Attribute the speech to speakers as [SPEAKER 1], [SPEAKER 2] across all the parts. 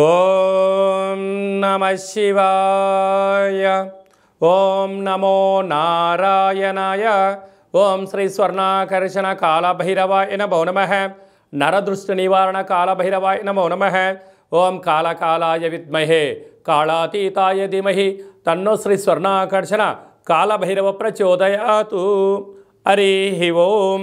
[SPEAKER 1] ఓం నమ శివాయ ఓం నమో నారాయణాయ ఓం శ్రీ స్వర్ణాకర్షణ కాళభైరవాయ నమో నమ నరదృష్టి నివారణ కాళభైరవాయ నమో నమ ఓం కాళకాలాయ విద్మహే కాళాతీతాయ ధీమహి తన్నో శ్రీ స్వర్ణాకర్షణ కాళభైరవ ప్రచోదయాతు హరి ఓం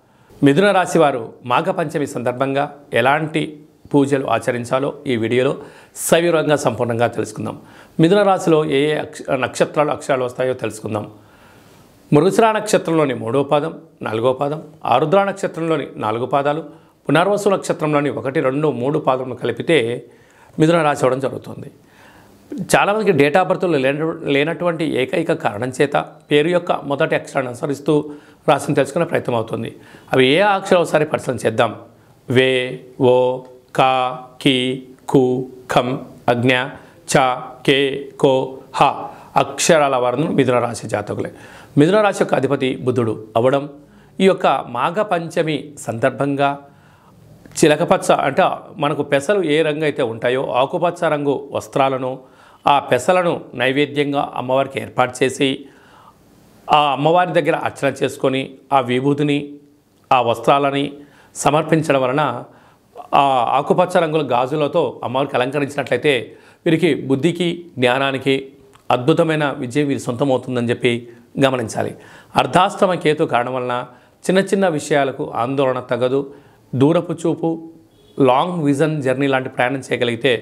[SPEAKER 1] మిథున రాశి వారు మాఘపంచమి సందర్భంగా ఎలాంటి పూజలు ఆచరించాలో ఈ వీడియోలో సవివరంగా సంపూర్ణంగా తెలుసుకుందాం. మిథున రాశిలో ఏ ఏ అక్ష నక్షత్రాలు అక్షరాలు వస్తాయో తెలుసుకుందాం. మృగశిరా నక్షత్రంలోని మూడో పాదం నాలుగో పాదం ఆరుద్ర నక్షత్రంలోని నాలుగు పాదాలు పునర్వసు నక్షత్రంలోని ఒకటి రెండు మూడు పాదములు కలిపితే మిథున రాశి అవ్వడం జరుగుతుంది. చాలామందికి డేట్ ఆఫ్ బర్త్లో లేన లేనటువంటి ఏకైక కారణం చేత పేరు యొక్క మొదటి అక్షరాన్ని అనుసరిస్తూ రాశిని తెలుసుకునే ప్రయత్నం అవుతుంది. అవి ఏ అక్షరం ఒకసారి పరిశీలన చేద్దాం. వే ఓ కా కి కు ఖం అజ్ఞ చ కే కో హ అక్షరాల వర్ణం మిథున రాశి జాతకులే. మిథున రాశి యొక్క అధిపతి బుధుడు అవ్వడం ఈ యొక్క మాఘ పంచమి సందర్భంగా చిలకపచ్చ అంటే మనకు పెసలు ఏ రంగు అయితే ఉంటాయో ఆకుపచ్చ రంగు వస్త్రాలను ఆ పెసలను నైవేద్యంగా అమ్మవారికి ఏర్పాటు చేసి ఆ అమ్మవారి దగ్గర అర్చన చేసుకొని ఆ విభూతిని ఆ వస్త్రాలని సమర్పించడం వలన ఆ ఆకుపచ్చ రంగుల గాజులతో అమ్మవారికి అలంకరించినట్లయితే వీరికి బుద్ధికి జ్ఞానానికి అద్భుతమైన విజయం వీరి సొంతమవుతుందని చెప్పి గమనించాలి. అర్ధాష్టమ కేతు కారణం వలన చిన్న చిన్న విషయాలకు ఆందోళన తగదు. దూరపు చూపు లాంగ్ విజన్ జర్నీ లాంటి ప్రయాణం చేయగలిగితే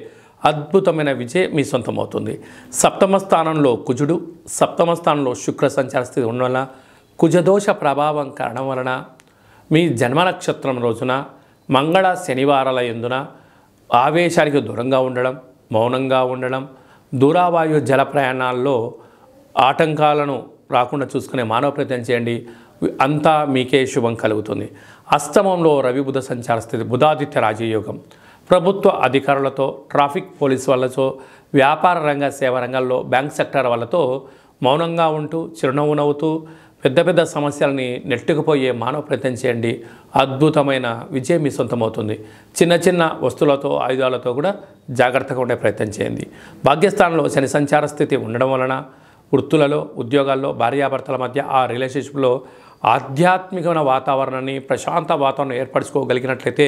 [SPEAKER 1] అద్భుతమైన విజయం మీ సొంతమవుతుంది. సప్తమ స్థానంలో కుజుడు సప్తమ స్థానంలో శుక్ర సంచార స్థితి ఉండడం వలన కుజదోష ప్రభావం కారణం వలన మీ జన్మ నక్షత్రం రోజున మంగళ శనివారాల ఎందున ఆవేశానికి దూరంగా ఉండడం మౌనంగా ఉండడం దూరావాయు జల ప్రయాణాల్లో ఆటంకాలను రాకుండా చూసుకునే మానవ ప్రయత్నం చేయండి. అంతా మీకే శుభం కలుగుతుంది. అష్టమంలో రవి బుధ సంచార స్థితి బుధాదిత్య రాజయోగం. ప్రభుత్వ అధికారులతో ట్రాఫిక్ పోలీస్ వాళ్ళతో వ్యాపార రంగ సేవ రంగాల్లో బ్యాంక్ సెక్టర్ వాళ్ళతో మౌనంగా ఉంటూ చిరునవ్వు నవ్వుతూ పెద్ద పెద్ద సమస్యలని నెట్టుకుపోయే మానవ ప్రయత్నం చేయండి. అద్భుతమైన విజయం మీ సొంతమవుతుంది. చిన్న చిన్న వస్తువులతో ఆయుధాలతో కూడా జాగ్రత్తగా ఉండే ప్రయత్నం చేయండి. భాగ్యస్థానంలో శని సంచార స్థితి ఉండడం వలన వృత్తులలో ఉద్యోగాల్లో భార్యాభర్తల మధ్య ఆ రిలేషన్షిప్లో ఆధ్యాత్మికమైన వాతావరణాన్ని ప్రశాంత వాతావరణం ఏర్పరచుకోగలిగినట్లయితే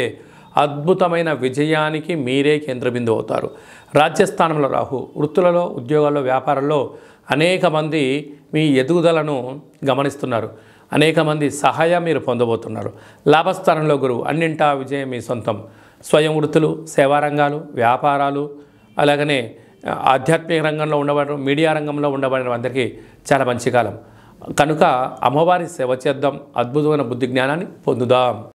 [SPEAKER 1] అద్భుతమైన విజయానికి మీరే కేంద్రబిందు అవుతారు. రాజ్యస్థానంలో రాహు వృత్తులలో ఉద్యోగాల్లో వ్యాపారంలో అనేక మంది మీ ఎదుగుదలను గమనిస్తున్నారు. అనేక మంది సహాయం మీరు పొందబోతున్నారు. లాభస్థానంలో గురువు అన్నింటా విజయం మీ సొంతం. స్వయం వృత్తులు సేవారంగాలు వ్యాపారాలు అలాగనే ఆధ్యాత్మిక రంగంలో ఉండబడిన మీడియా రంగంలో ఉండబడిన అందరికీ చాలా మంచి కాలం. కనుక అమ్మవారి సేవ చేద్దాం. అద్భుతమైన బుద్ధి జ్ఞానాన్ని పొందుదాం.